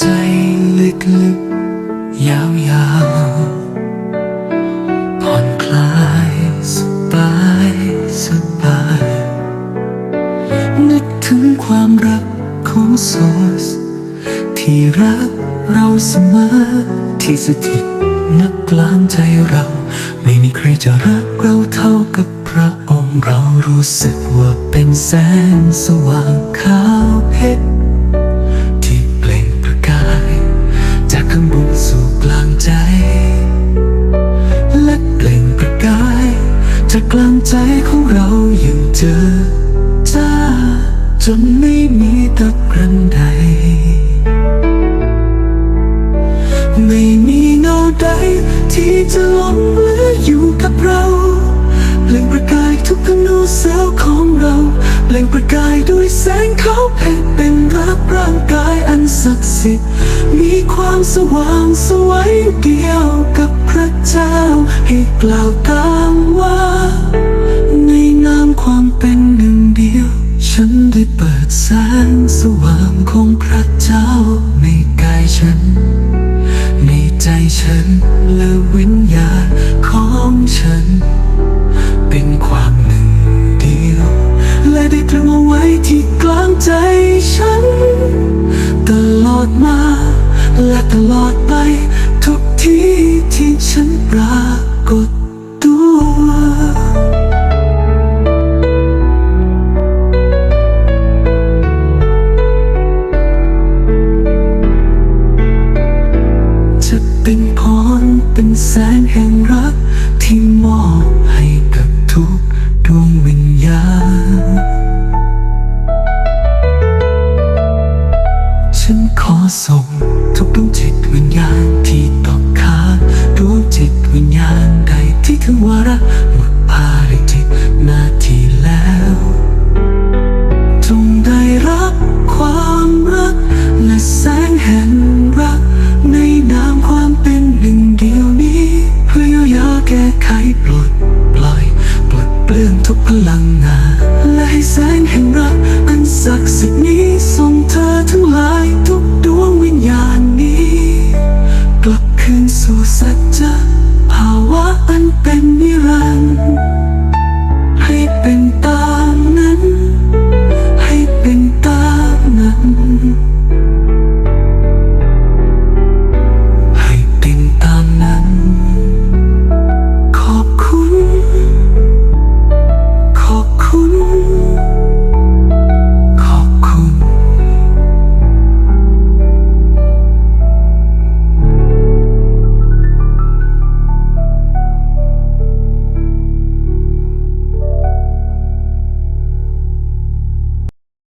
ใจลึกๆยาวๆผ่อนคลายสบายสบาย นึกถึงความรักของโซสที่รักเราเสมอที่สถิตนักกลางใจเรา ไม่มีใครจะรักเราเท่ากับพระองค์เรารู้สึกว่าเป็นแสงสว่างขาวเพชร ที่จะหลงเหลืออยู่กับเราเปล่งประกายทุกอนุเซลล์ของเราเปล่งประกายด้วยแสงเขาเพชรเป็นรักร่างกายอันศักดิ์สิทธิ์มีความสว่างสวัยเดียวกับพระเจ้าให้กล่าวตามว่า ในนามความเป็นหนึ่งเดียว ฉันได้เปิดแสงสว่างของพระเจ้าในกายฉัน ฉัน เป็นความหนึ่งเดียว และได้ตรึงเอาไว้ที่กลางใจฉัน ตลอดมาและตลอดไป